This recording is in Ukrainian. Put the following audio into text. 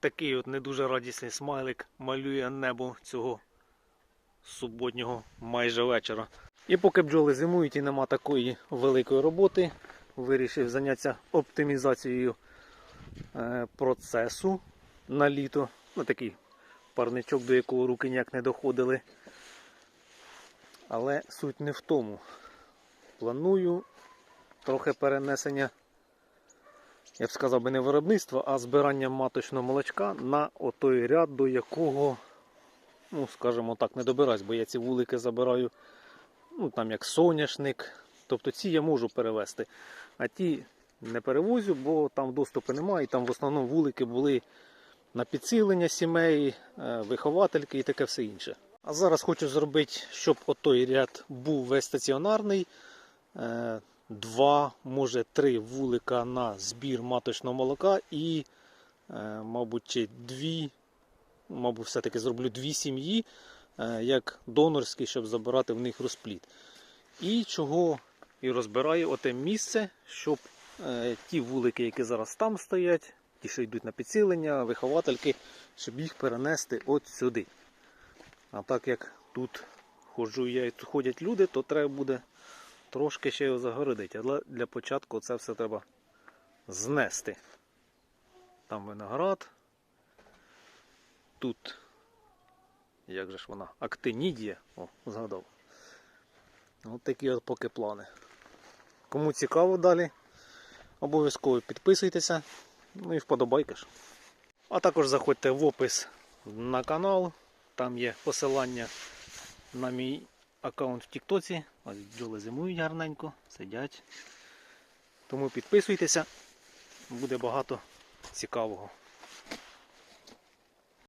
такий от не дуже радісний смайлик малює небо цього суботнього майже вечора. І поки бджоли зимують і нема такої великої роботи, вирішив зайнятися оптимізацією е, процесу на літо. Ну, такий парничок, до якого руки ніяк не доходили. Але суть не в тому. Планую трохи перенесення, я б сказав би не виробництва, а збирання маточного молочка на отой ряд, до якого, ну, скажімо так, не добираюсь, бо я ці вулики забираю, ну, там як соняшник. Тобто ці я можу перевезти, а ті не перевозю, бо там доступу немає, і там в основному вулики були на підсилення сімей, е, виховательки і таке все інше. А зараз хочу зробити, щоб отой ряд був весь стаціонарний. Два, може три вулика на збір маточного молока і, е, мабуть, дві, мабуть, все-таки зроблю дві сім'ї, е, як донорські, щоб забирати в них розплід. І чого і розбираю оте місце, щоб е, ті вулики, які зараз там стоять, ті, що йдуть на підсилення, виховательки, щоб їх перенести от сюди. А так як тут ходжу я і ходять люди, то треба буде трошки ще його загородити. Але для початку це все треба знести. Там виноград. Тут, як же ж вона, актинідія, о, згадав. От такі от поки плани. Кому цікаво далі, обов'язково підписуйтеся, ну і вподобайка ж. А також заходьте в опис на канал, там є посилання на мій аккаунт в Тіктоці. Ось бджоли зимують гарненько, сидять. Тому підписуйтеся, буде багато цікавого.